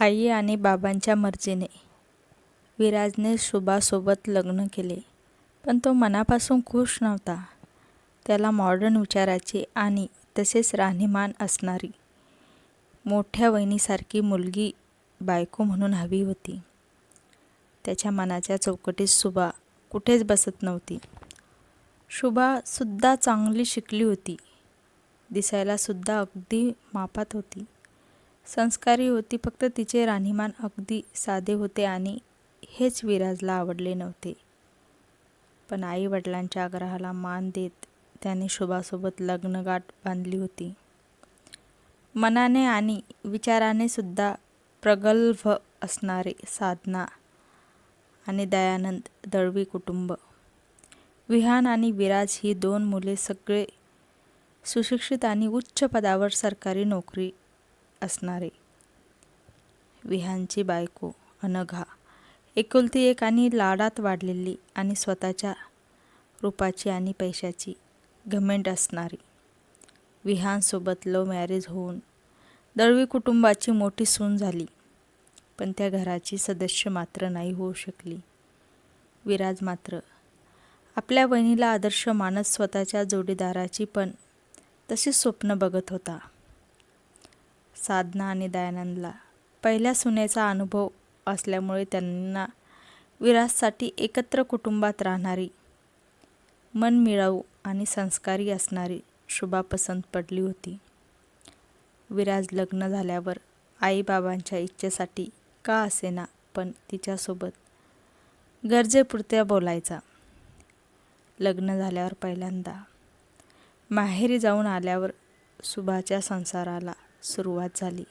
आई आणि बाबांच्या मर्जीने. विराजने शुभासोबत लग्न केले पण तो मनापासून खुश नव्हता. त्याला मॉडर्न विचाराची आणि तसेच राहणीमान असणारी मोठ्या वहिनीसारखी मुलगी बायको म्हणून हवी होती. त्याच्या मनाच्या चौकटीत शुभा कुठेच बसत नव्हती. शुभासुद्धा चांगली शिकली होती. दिसायलासुद्धा अगदी मापात होती. संस्कारी होती फक्त तिचे राहणीमान अगदी साधे होते आणि हेच विराजला आवडले नव्हते. पण आई वडिलांच्या आग्रहाला मान देत त्याने शुभासोबत लग्नगाठ बांधली होती. मनाने आणि विचाराने सुद्धा प्रगल्भ असणारे साधना आणि दयानंद दळवी कुटुंब. विहान आणि विराज ही दोन मुले सगळे सुशिक्षित आणि उच्च पदावर सरकारी नोकरी असणारे. विहानची बायको अनघा. एकुलती एक आणि लाडात वाढलेली आणि स्वतःच्या रूपाची आणि पैशाची घमेंट असणारी. विहानसोबत लव मॅरेज होऊन दळवी कुटुंबाची मोठी सून झाली. पण त्या घराची सदस्य मात्र नाही होऊ शकली. विराज मात्र आपल्या बहिणीला आदर्श मानत स्वतःच्या जोडीदाराची पण तशीच स्वप्न बघत होता. साधना आणि दयानंदला. पहिल्या सुनेचा अनुभव असल्यामुळे त्यांना विराजसाठी एकत्र कुटुंबात राहणारी मन मिळावू आणि संस्कारी असणारी शुभा पसंत पडली होती. विराज लग्न झाल्यावर आईबाबांच्या इच्छेसाठी का असेना पण तिच्यासोबत गरजेपुरत्या बोलायचा. लग्न झाल्यावर पहिल्यांदा माहेरी जाऊन आल्यावर सुभाच्या संसाराला सुरुवात झाली.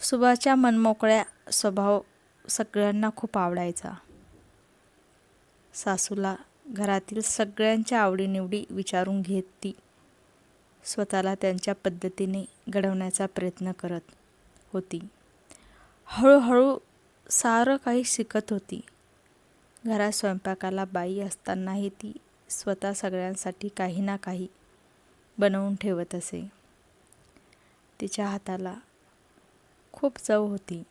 सुभाच्या मनमोकळ्या स्वभाव सगळ्यांना खूप आवडायचा. सासूला घरातील सगळ्यांच्या आवडीनिवडी विचारून घेत ती स्वतःला त्यांच्या पद्धतीने घडवण्याचा प्रयत्न करत होती. हळूहळू सारं काही शिकत होती. घरात स्वयंपाकाला बाई असतानाही ती स्वतः सगळ्यांसाठी काही ना काही बनवून ठेवत असे. तिच्या हाताला खूप चव होती.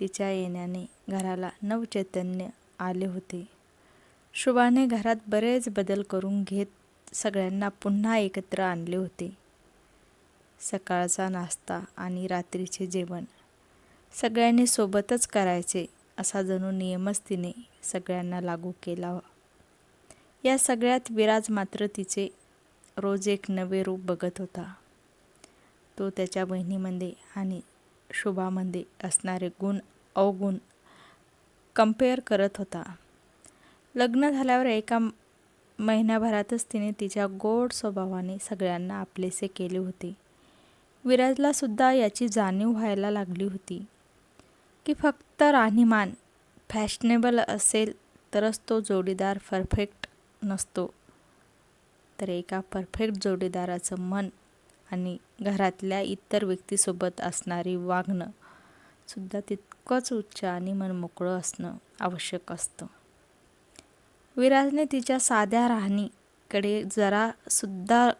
तिच्या येण्याने घराला नवचैतन्य आले होते. शुभाने घरात बरेच बदल करून घेत सगळ्यांना पुन्हा एकत्र आणले होते. सकाळचा नाश्ता आणि रात्रीचे जेवण सगळ्यांनी सोबतच करायचे असा जणू नियमच तिने सगळ्यांना लागू केला. या सगळ्यात विराज मात्र तिचे रोज एक नवे रूप बघत होता. तो त्याच्या बहिणीमध्ये आणि शुभामध्ये असणारे गुण अवगुण कंपेअर करत होता. लग्न झाल्यावर एका महिन्याभरातच तिने तिच्या गोड स्वभावाने सगळ्यांना आपलेसे केले होते. विराजला सुद्धा याची जाणीव व्हायला लागली होती. की फक्त राहणीमान फॅशनेबल असेल तरच तो जोडीदार परफेक्ट नसतो. तर एका परफेक्ट जोडीदाराचं मन आणि घरातल्या इतर व्यक्तीसोबत असणारी वागणं सुद्धा तितकंच उच्च आणि मनमोकळं असणं आवश्यक असतं. विराजने तिच्या साध्या राहणीकडे जरासुद्धा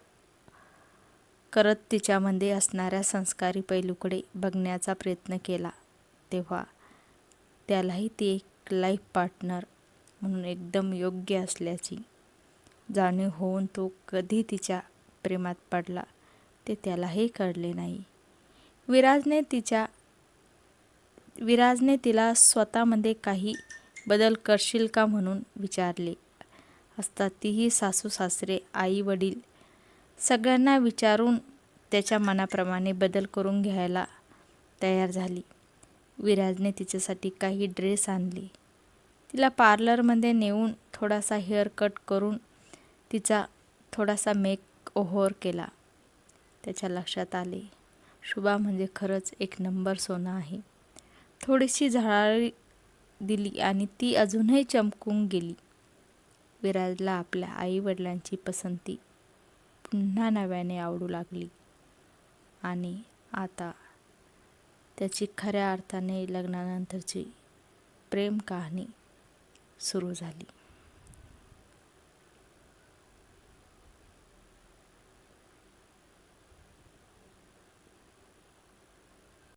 करत तिच्यामध्ये असणाऱ्या संस्कारी पैलूकडे बघण्याचा प्रयत्न केला. तेव्हा त्यालाही ती एक लाईफ पार्टनर म्हणून एकदम योग्य असल्याची जाणीव होऊन तो कधी तिच्या प्रेमात पडला. ते त्यालाही कळले नाही. विराजने तिच्या विराजने तिला स्वतःमध्ये काही बदल करशील का म्हणून विचारले. असता तीही सासू सासरे आई वडील. सगळ्यांना विचारून त्याच्या मनाप्रमाणे बदल करून घ्यायला तयार झाली. विराजने तिच्यासाठी काही ड्रेस आणले. तिला पार्लरमध्ये नेऊन थोडासा हेअर कट करून तिचा थोडासा मेक ओव्हर केला. त्याच्या लक्षात आले. शुभा म्हणजे खरंच एक नंबर सोनं आहे. थोडीशी झळाळी दिली आणि ती अजूनही चमकून गेली. विराजला आपल्या आईवडिलांची पसंती पुन्हा नव्याने आवडू लागली. आणि आता त्याची खऱ्या अर्थाने लग्नानंतरची प्रेम कहाणी सुरू झाली.